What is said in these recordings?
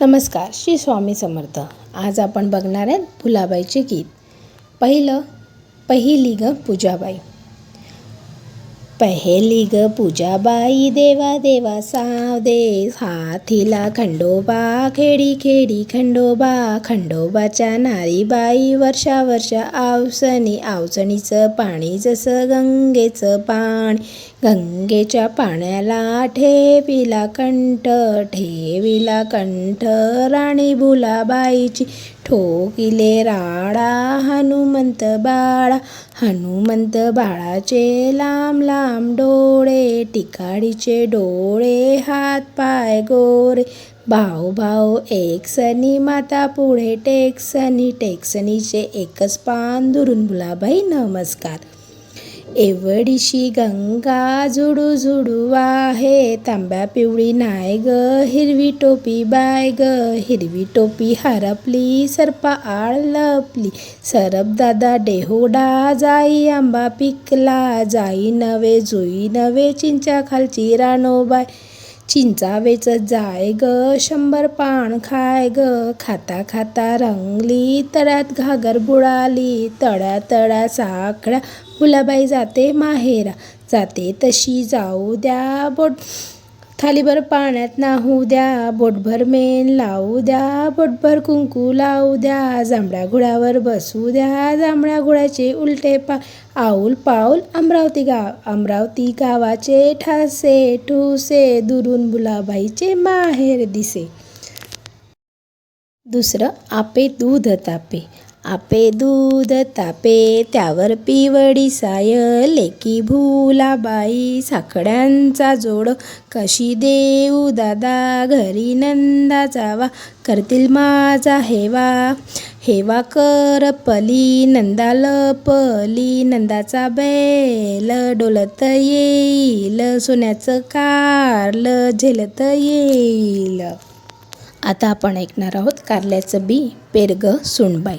नमस्कार श्री स्वामी समर्थ. आज आपण बघणार आहेत फुलाबाईचे गीत. पहिलं पहिली ग पूजाबाई. पहिली ग पूजाबाई देवा देवा साव दे खंडोबा खेडी खेडी खंडोबा. खंडोबाच्या नारीबाई वर्षा वर्षा आवसणी. आवसणीचं पाणी जसं गंगेचं पाणी. गंगेच्या पाण्याला ठेविला कंठ ठेविला कंठ राणी भुलाबाईची ठोकिले राडा हनुमंत बाळा. हनुमंत बाळाचे लांब लांब डोळे टिकाडीचे डोळे हात पाय गोरे. भाऊ भाऊ एकसनी माता पुढे टेकसनी टेकसनीचे एकच पान दुरून. भुलाबाई नमस्कार. एवढीशी गंगा झुडू झुडू आहे तांब्या पिवळी नाय ग हिरवी टोपी बाय ग. हिरवी टोपी हरपली सरपा आळ लपली सरप दादा डेहोडा जाई आंबा पिकला. जाई नवे जुई नवे चिंचा खालची रानोबाय चिंचावेचं जाय ग शंभर पान खाय ग. खाता खाता रंगली तळ्यात घागर बुडाली. तळ्या तळ्या साखळ्या फुलाबाई जाते माहेरा. जाते तशी जाऊ द्या बोट. थालीभर पाण्यात नाहू द्या बोटभर मेन लावू द्या बोटभर कुंकू लावू द्या जांभळ्या घोड्यावर बसू द्या जांभळ्या घोड्याचे उलटे पा आऊल पाऊल अमरावती गाव अमरावती गावाचे ठासे ठुसे दुरून बुलाबाईचे माहेर दिसे. दुसरं आपे दूध तापे. आपे दूध तापे त्यावर पिवडी साय लेकी भुलाबाई साखड्यांचा जोड कशी देऊ दादा घरी नंदा जावा करतील माझा हेवा. हेवा करपली नंदा लपली नंदाचा बैल डोलत येईल सोन्याचं कारलं झेलत येईल. आता आपण ऐकणार आहोत कारल्याचं बी पेरग सुणबाई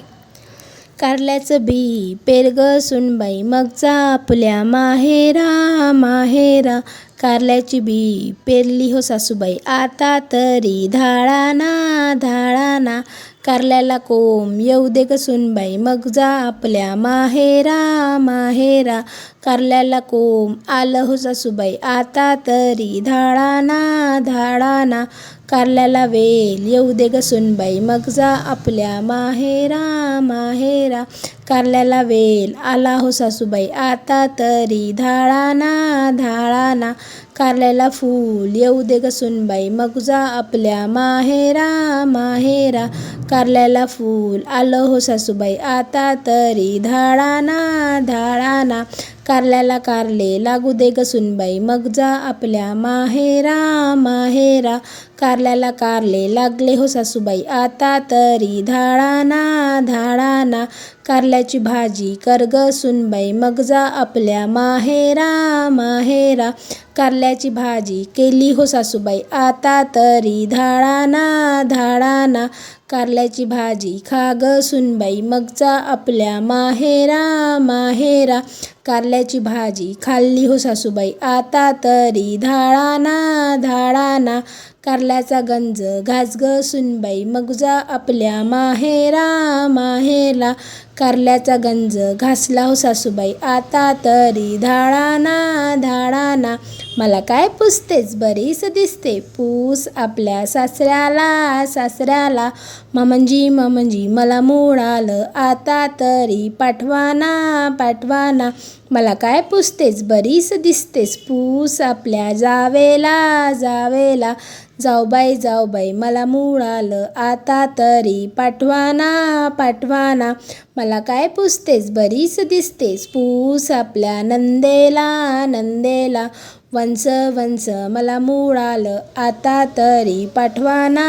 कारल्याचं बी. पेरग सुनबाई. मग आपल्या माहेरा माहेरा कारल्याची बी. पेरली हो सासूबाई. आता तरी धाळाना धाळाना कारल्याला कोम. येऊ दे ग सुनबाई. मग जा आपल्या माहेरा माहेरा कारल्याला कोम आलं हो सासूबाई. आता तरी धाडाना धाडाना कारल्याला वेल. येऊ दे ग सुनबाई मग जा आपल्या माहेरा माहेरा कारल्याला वेल. आला हो सासूबाई आता तरी धाळाना धाळाना कारल्याला फूल. येऊ दे ग सुनबाई मग जा आपल्या माहेरा माहेरा कारल्याला फूल. आलं हो सासूबाई आता तरी धाळाना धाळाना कारल्याला कारले लागू दे ग सुनबाई. मग जा आपल्या माहेरा माहेरा. कारल्याला कारले लागले हो सासूबाई. आता तरी धाडाना धाडाना. कारल्याची भाजी कर ग सुनबाई. मग जा आपल्या माहेरा माहेरा. कारल्याची भाजी केली हो सासूबाई. आता तरी धाडाना धाडाना कारल्याची भाजी. खा ग सुनबाई मगचा आपल्या माहेरा माहेरा कारल्याची भाजी खाल्ली हो सासूबाई. आता तरी धाडाना धाडाना कारल्याचा गंज. घास ग सुनबाई मगजा आपल्या माहेरा माहेरा कारल्याचा गंज घासला हो सासूबाई. आता तरी धाडाना धाडाना. मला काय पुसतेच बरीच दिसते. पूस आपल्या सासऱ्याला सासऱ्याला. मामंजी मामंजी मला मोडालं आता तरी पाठवाना पाठवाना. मला काय पुसतेच बरीच दिसतेस. पूस आपल्या जावेला जावेला. जाऊ बाई जाऊ बाई मला मुळालं आता तरी. पाठवाना पाठवाना. मला काय पुसतेस? बरीच दिसतेस. पूस आपल्या नंदेला नंदेला. वंस वंस मला मुळालं आता तरी पाठवाना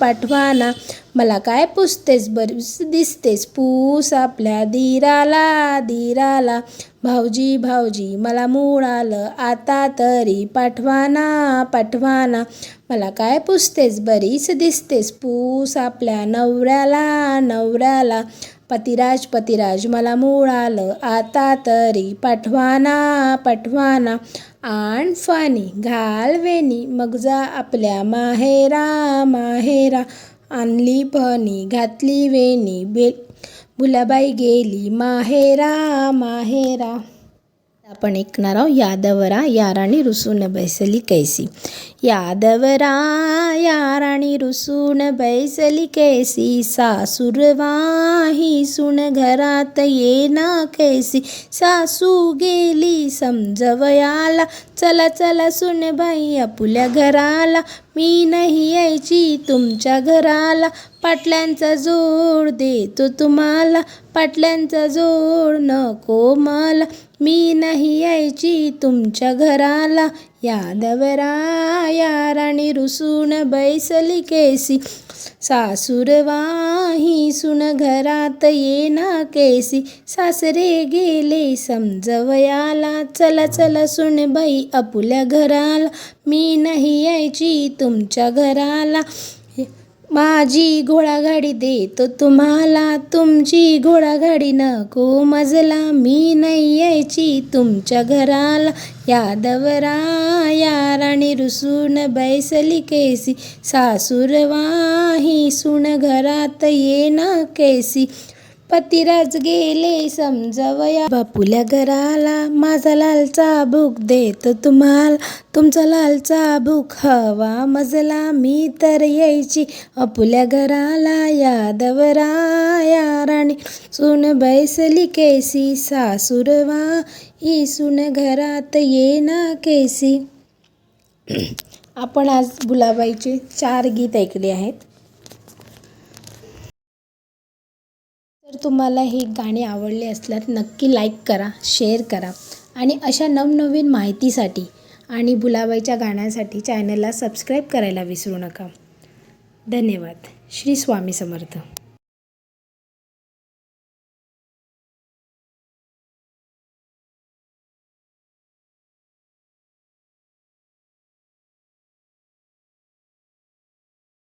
पाठवाना. मला काय पुसतेस बरीच दिसतेस पूस आपल्या धीराला धीराला. भाऊजी भाऊजी मला मुळालं आता तरी पाठवाना पाठवाना. मला काय पुसतेस बरीच दिसतेस पूस आपल्या नवऱ्याला नवऱ्याला. पतिराज पतिराज मला मूळ आलं. आता तरी पाठवाना पाठवाना. आण फानी घाल वेणी. मग जा आपल्या माहेरा माहेरा. आणली फणी घातली वेणी. बे भुलाबाई गेली. माहेरा माहेरा. आपण ऐकणार आहोत यादवरा याराणी रुसून बैसली कैसी. यादवरा याराणी रुसून बैसली कैसी. सासूरवा ही सुन घरात येना कैसी. सासू गेली समजवयाला. चला चला सुन बाई आपुल्या घराला. मी नाही यायची तुमच्या घराला. पाटल्यांचा जोड देतो तुम्हाला. पाटल्यांचा जोड नको मला. मी नाही यायची तुमच्या घराला. यादवरा याराणी रुसून बैसली केसी. सासूर वाही सुन घरात येना केसी. सासरे गेले समजवयाला. चला चला सुन बाई आपुल्या घराला. मी नाही यायची तुमच्या घराला. माझी घोडागाडी देतो तुम्हाला तुमची घोडागाडी नको. मजला मी नाही यायची तुमच्या घराला. यादवरा याराणी रुसून बैसली केसी. सासूर वाही सुन घरात येना केसी. पतिराज गेले समजवया. बापुल्या घराला माझा लाल चाबूक देतो तुम्हाला. तुमचा लाल चाबूक हवा मजला मी तर यायची. अपुल्या घराला यादवरा याराणी सुन बैसली केसी सासूरवा. ही सुन घरात येना केसी. आपण आज भुलाबाईचे चार गीत ऐकले आहेत. जर तुम्हाला ही गाणी आवडले असल्यास नक्की लाईक करा शेअर करा आणि अशा नवनवीन माहितीसाठी आणि बुलाबाईच्या गाण्यासाठी चॅनलला सबस्क्राईब करायला विसरू नका. धन्यवाद. श्री स्वामी समर्थ.